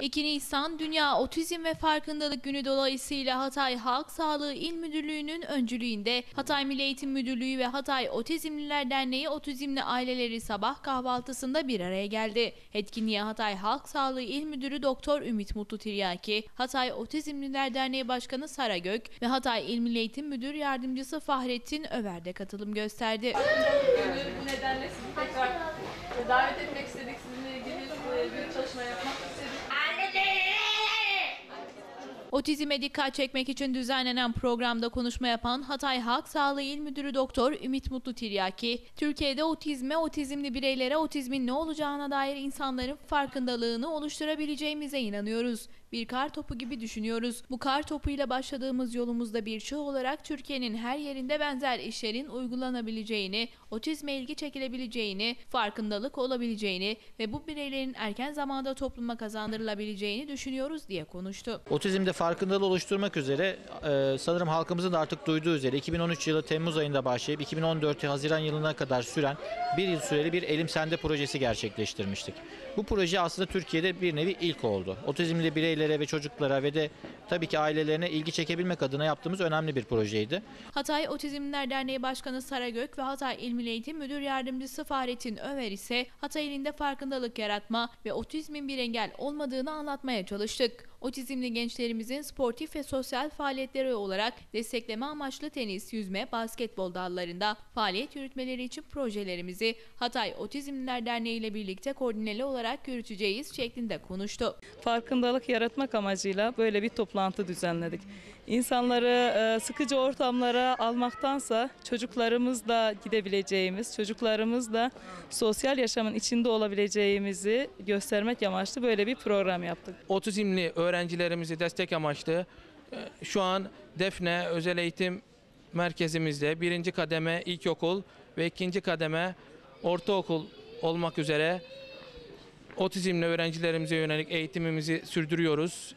2 Nisan Dünya Otizm ve Farkındalık Günü dolayısıyla Hatay Halk Sağlığı İl Müdürlüğü'nün öncülüğünde Hatay Milli Eğitim Müdürlüğü ve Hatay Otizmliler Derneği Otizmli Aileleri sabah kahvaltısında bir araya geldi. Etkinliğe Hatay Halk Sağlığı İl Müdürü Doktor Ümit Mutlu Tiryaki, Hatay Otizmliler Derneği Başkanı Sara Gök ve Hatay İl Milli Eğitim Müdür Yardımcısı Fahrettin Över de katılım gösterdi. Bu nedenle sizi tekrar davet etmek istedik. Bir çalışma yapmak Otizme dikkat çekmek için düzenlenen programda konuşma yapan Hatay Halk Sağlığı İl Müdürü Doktor Ümit Mutlu Tiryaki, Türkiye'de otizme, otizmli bireylere otizmin ne olacağına dair insanların farkındalığını oluşturabileceğimize inanıyoruz. Bir kar topu gibi düşünüyoruz. Bu kar topuyla başladığımız yolumuzda bir çığ olarak Türkiye'nin her yerinde benzer işlerin uygulanabileceğini, otizme ilgi çekilebileceğini, farkındalık olabileceğini ve bu bireylerin erken zamanda topluma kazandırılabileceğini düşünüyoruz diye konuştu. Otizmde farkındalığı oluşturmak üzere e, sanırım halkımızın da artık duyduğu üzere 2013 yılı Temmuz ayında başlayıp 2014 Haziran yılına kadar süren bir yıl süreli bir Elim Sende projesi gerçekleştirmiştik. Bu proje aslında Türkiye'de bir nevi ilk oldu. Otizmli bireylere ve çocuklara ve de tabii ki ailelerine ilgi çekebilmek adına yaptığımız önemli bir projeydi. Hatay Otizmliler Derneği Başkanı Sara Gök ve Hatay İl Milli Eğitim Müdür Yardımcısı Fahrettin Över ise Hatay ilinde farkındalık yaratma ve otizmin bir engel olmadığını anlatmaya çalıştık. Otizmli gençlerimizin sportif ve sosyal faaliyetleri olarak destekleme amaçlı tenis, yüzme, basketbol dallarında faaliyet yürütmeleri için projelerimizi Hatay Otizmliler Derneği ile birlikte koordineli olarak yürüteceğiz şeklinde konuştu. farkındalık yaratmak amacıyla böyle bir toplantı düzenledik. İnsanları e, sıkıcı ortamlara almaktansa çocuklarımızla gidebileceğimiz, çocuklarımızla sosyal yaşamın içinde olabileceğimizi göstermek amaçlı böyle bir program yaptık. otizmli öğrencilerimizi destek amaçlı e, şu an Defne Özel Eğitim Merkezimizde birinci kademe ilkokul ve ikinci kademe ortaokul olmak üzere otizmli öğrencilerimize yönelik eğitimimizi sürdürüyoruz.